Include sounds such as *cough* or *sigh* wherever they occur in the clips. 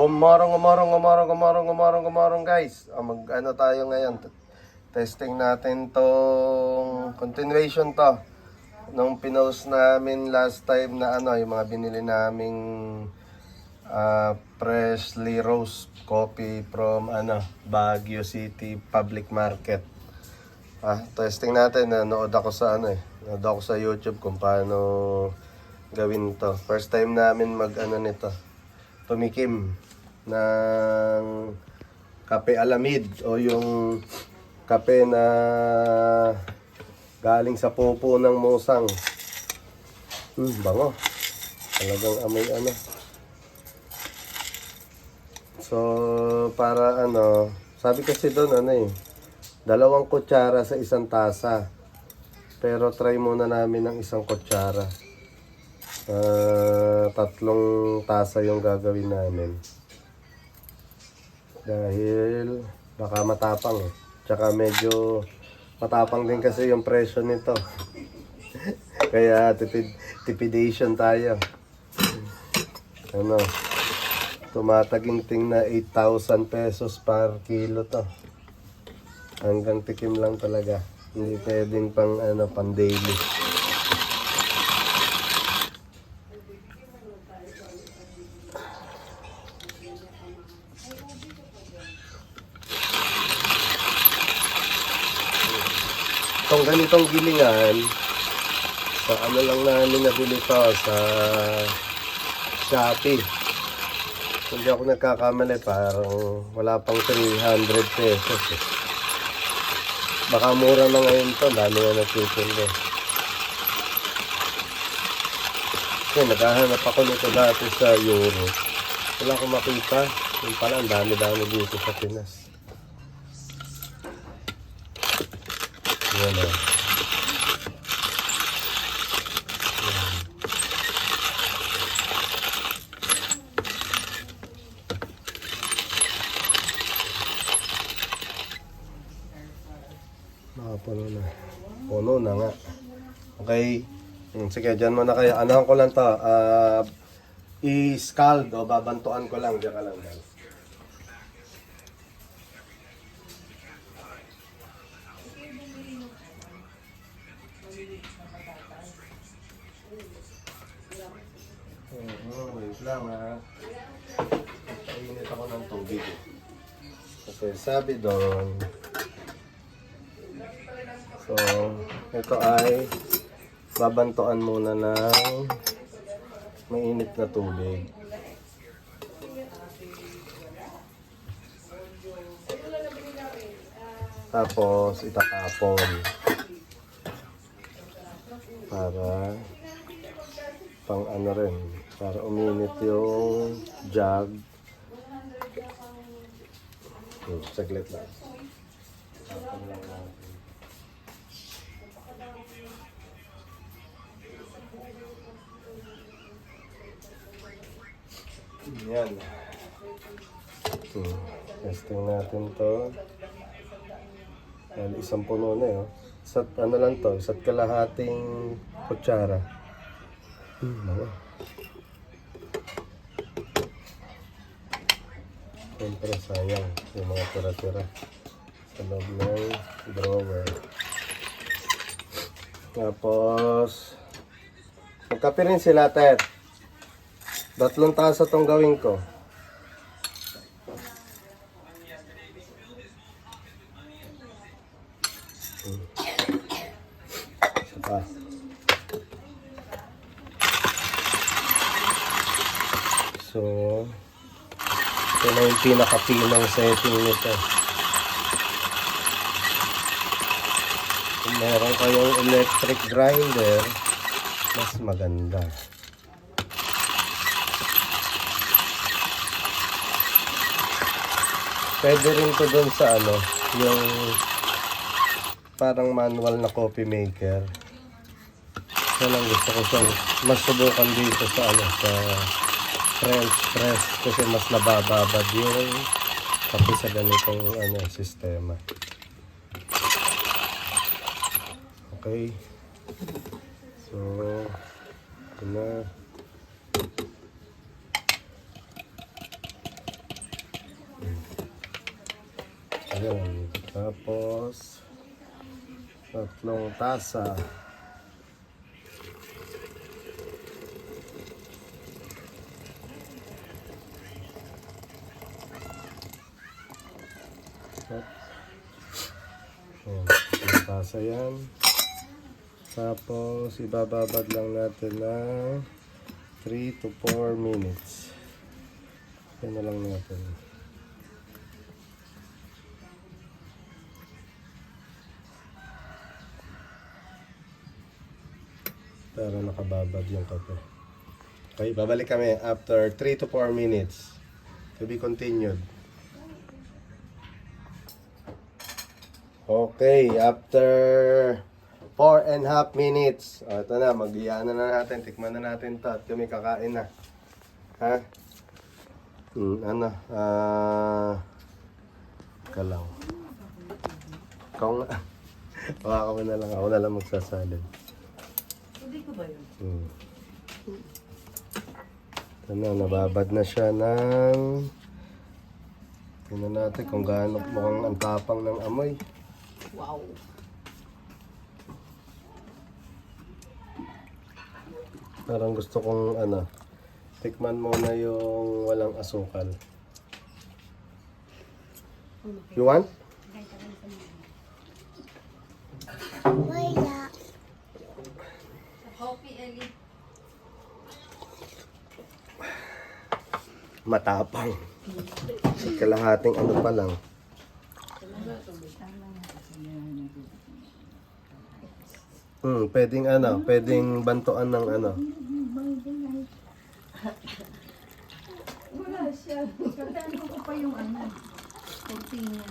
Gumorong, gumorong, gumorong, gumorong, gumorong, gumorong guys. Ah, mag ano tayo ngayon. Testing natin tong continuation to. Nung pinost namin last time na ano, yung mga binili naming ah, freshly roast coffee from ano, Baguio City Public Market. Ah, testing natin. Nanood ako sa ano eh. Nanood ako sa YouTube kung paano gawin to. First time namin mag ano nito. Tumikim ng kape alamid o yung kape na galing sa pupo ng musang. Hmm, bango. Talagang amoy ano. So, para ano, sabi kasi doon ano eh, dalawang kutsara sa isang tasa. Pero try muna namin ng isang kutsara. Ah, tatlong tasa yung gagawin namin. Dahil baka matapang eh. Tsaka medyo matapang din kasi yung presyo nito. *laughs* Kaya tipid, tipidation tayo. Ano, tumataginting na 8,000 pesos per kilo to. Hanggang tikim lang talaga. Hindi pwedeng pang ano, pang daily. Ganitong gilingan, sa ano lang namin nabili to sa Shopee. Hindi ako nagkakamali, parang wala pang 300 pesos. Eh. Baka mura na ngayon to, dami na nagtitinda. Kasi naghahanap ako nito dati sa Euro. Wala akong makita. Yung pala, ang dami-dami dito sa Pinas. Yan o. Nakapuno na. Puno na nga. Okay. Hmm, sige, dyan muna kayo. Anahan ko lang to. Ah, i-scald o babantuan ko lang. Diyan ka lang dyan. Oo, wait lang ha. Painit ako ng tubig. Kasi sabi doon, so, ito ay babantuan muna ng mainit na tubig. Tapos, itatapon. Para pang ano rin, para uminit yung jug. Hmm, saglit lang. Tapon lang. Yan. Hmm. Testing natin to. Yan, isang puno na yun. Isa't ano lang to, isa't kalahating kutsara. Hmm, mga. Siyempre sayang yung mga tira-tira sa loob ng drawer. Tapos, magkape rin sila, Ted. Tatlong tasa tong gawin ko. Hmm. So, ito na yung pinaka-pinang setting nito. Kung meron kayong electric grinder, mas maganda. Pwede rin to doon sa ano, yung parang manual na coffee maker. Ito lang gusto ko siyang mas subukan dito sa ano, sa French press kasi mas nabababad yung kape sa ganitong ano, sistema. Okay. So, ito na. Ayan. Tapos, tatlong tasa. At, ayan, tatlong tasa yan. Tapos, ibababad lang natin ng 3 to 4 minutes. Yan na lang natin. Para nakababad yung kape. Okay, babalik kami after 3 to 4 minutes. To be continued. Okay, after 4 and half minutes. O, ito na, mag na na natin. Tikman na natin to at kami kakain na. Ha? Hmm, ano? Ah... ka lang. Ikaw nga. *laughs* Baka mo na lang. Ako na lang magsasalin. Ba yun? Hmm. Ano, nababad na siya ng... Tingnan natin kung gaano mukhang ang tapang ng amoy. Wow. Parang gusto kong ano, tikman muna yung walang asukal. You want? Matapang. Kalahating ano pa lang. Hmm, pwedeng ano, pwedeng bantuan ng ano. Wala siya. Katano ko pa yung ano. Kunti niya.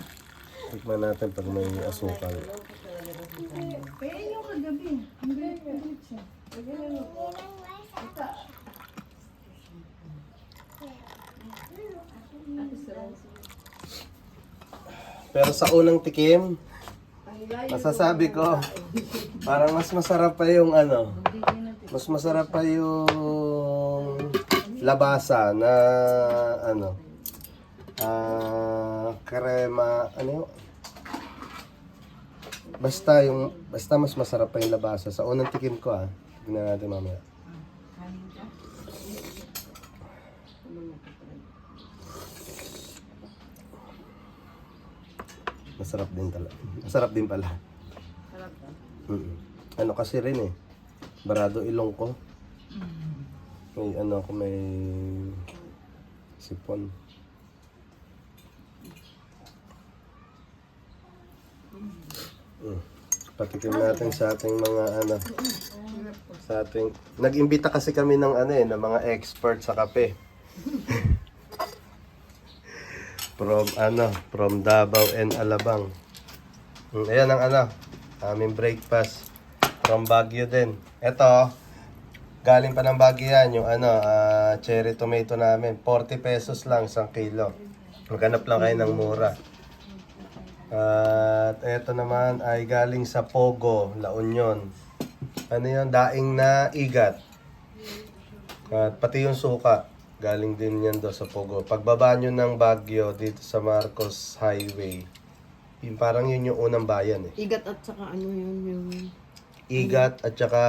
Tikman natin pag may asukal. Kaya yung kagabi. Ang galit siya. Pero sa unang tikim, masasabi ko, parang mas masarap pa yung ano, mas masarap pa yung labasa na ano, ah, krema, ano yun? Basta yung, basta mas masarap pa yung labasa. Sa unang tikim ko ah, tignan natin mamaya. Masarap din talaga. Masarap din pala. Sarap ba? Mm. Ano kasi rin eh. Barado ilong ko. May ano ako may sipon. Mm. Patikim natin sa ating mga ano sa ating nag-imbita kasi kami ng ano eh ng mga expert sa kape. *laughs* from ano, from Davao and Alabang. Mm, ayan ang ano, aming breakfast from Baguio din. Ito, galing pa ng Baguio yan, yung ano, ah, cherry tomato namin. 40 pesos lang isang kilo. Maghanap lang kayo ng mura. At ito naman ay galing sa Pogo, La Union. Ano yun? Daing na igat. At pati yung suka, galing din yan do sa Pogo. Pagbaba nyo ng Baguio dito sa Marcos Highway, yung parang yun yung unang bayan eh. Igat at saka ano yun yung... Igat at saka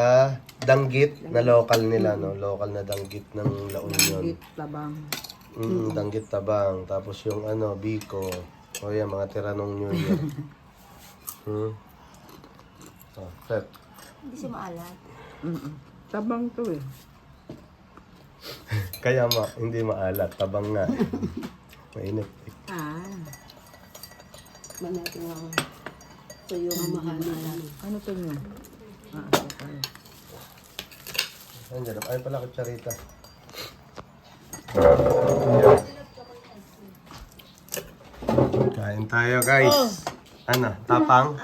Danggit na local nila, no? Local na Danggit ng La Union. Tabang. Mm, Danggit Tabang. Tapos yung ano, Biko. O yan, mga tira nung New Year. *laughs* hmm? Oh, Pep. Hindi siya maalat. Tabang to eh. *laughs* Kaya ma, hindi maalat. Tabang nga. Mainit. Ah. Man natin ako. So yung mahal Ano to nyo? Ah, okay. Andiyan, ay pala kutsarita. Kain tayo guys. Ano, tapang?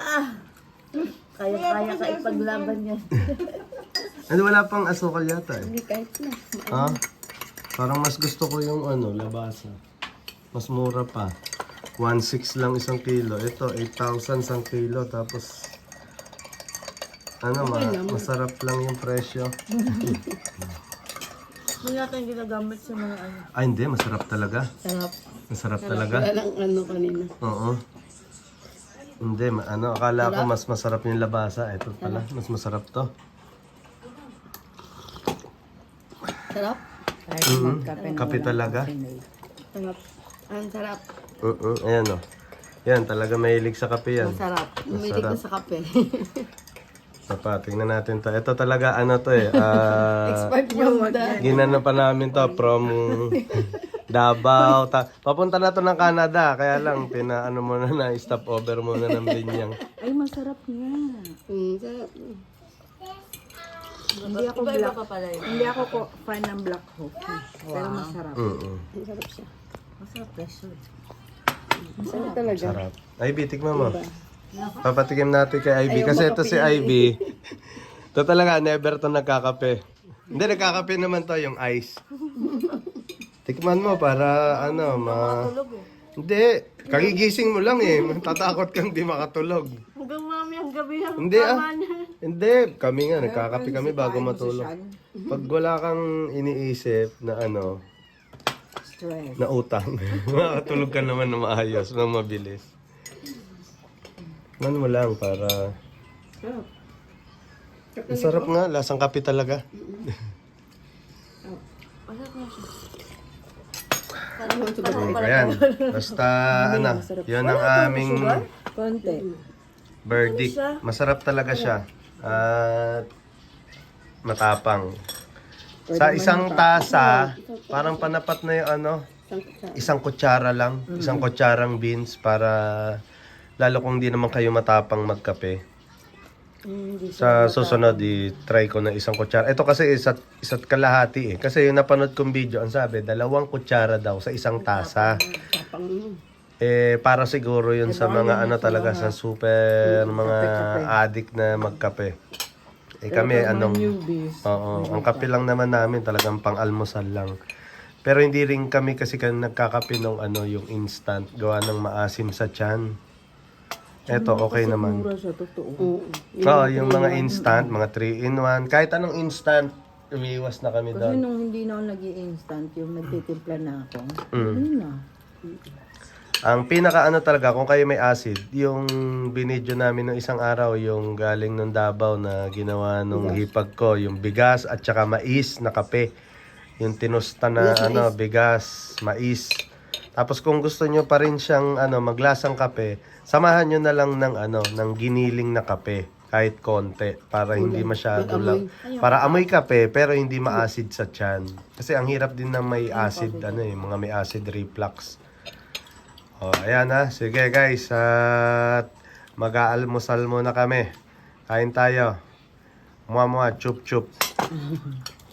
Kaya-kaya ka ipaglaban yan. *laughs* Ano, wala pang asukal yata eh. Hindi kahit na. Ha? Parang mas gusto ko yung ano, labasa. Mas mura pa. 1.6 lang isang kilo. Ito, 8,000 isang kilo. Tapos, ano, ma masarap lang yung presyo. *laughs* Hindi natin ginagamit sa mga ano. Ay, hindi. Masarap talaga. Sarap. Masarap talaga. Walang ano kanina. Oo. Hindi, ma- ano, akala ko mas masarap yung labasa. Ito pala, mas masarap to. Sarap. Kahit Mhm. magkape na Kape talaga. caffeine. Sarap. Ang sarap. Mm Ayan o. Yan, talaga mahilig sa kape yan. Masarap. Umilig Masarap. na sa kape. *laughs* Sapa, tingnan natin to. Ito talaga, ano to eh. *laughs* ah, Expert ginano pa namin to from *laughs* Davao. Ta- papunta na to ng Canada. Kaya lang, pinaano mo na na, stop over muna ng binyang. Ay, masarap nga. Mm, sarap. Hindi ako black. Hindi ako ko fan ng black coffee. Pero masarap. Mm Masarap siya. Masarap presyo. Masarap talaga. Sarap. Ivy, tikman mo. Papatikim natin kay Ivy. Kasi ito si Ivy. Ito talaga, never to nagkakape. Hindi, nagkakape naman to yung ice. Tikman mo para ano, ma... Hindi, kagigising mo lang eh. Tatakot kang di makatulog. Hanggang mami ang gabi ang Hindi ah. Hindi, kami nga, nagkakape kami bago matulog. Pag wala kang iniisip na ano, Stress. na utang, *laughs* makatulog ka naman na maayos, na mabilis. Man mo lang para... Sarap. Ang sarap nga, lasang kape talaga. Oh, ayan. Basta, ano, yun ang aming Konti. verdict. Masarap talaga siya. At matapang. Sa isang tasa, parang panapat na yung ano, isang kutsara lang, isang kutsarang beans para lalo kung di naman kayo matapang magkape. Sa susunod, i-try ko na isang kutsara. Ito kasi isa't, isa't kalahati eh. Kasi yung napanood kong video, ang sabi, dalawang kutsara daw sa isang tasa. Eh, para siguro yun sa mga ano talaga, sa super mga addict na magkape. Eh kami, anong... Oo, ang kape lang naman namin talagang pang-almusal lang. Pero hindi rin kami kasi kan nagkakape ng ano, yung instant, gawa ng maasim sa tiyan. Eto, okay naman. Mura siya, totoo. Oo, yung mga instant, mga 3 in 1, kahit anong instant, umiiwas na kami Kasi doon. nung hindi na ako nag instant yung nagtitimpla na ako, Mm. hindi na. Ang pinaka ano talaga, kung kayo may acid, yung binidyo namin ng isang araw, yung galing ng Davao na ginawa nung hipag ko, yung bigas at saka mais na kape. Yung tinusta na ano, bigas, mais. Tapos kung gusto nyo pa rin siyang ano, maglasang kape, samahan nyo na lang ng ano, ng giniling na kape kahit konti para hindi masyado lang para amoy kape pero hindi ma-acid sa tiyan kasi ang hirap din ng may acid ano eh mga may acid reflux Oh, ayan na. Sige guys, at mag-aalmusal muna kami. Kain tayo. Mua mua, chup chup. *laughs*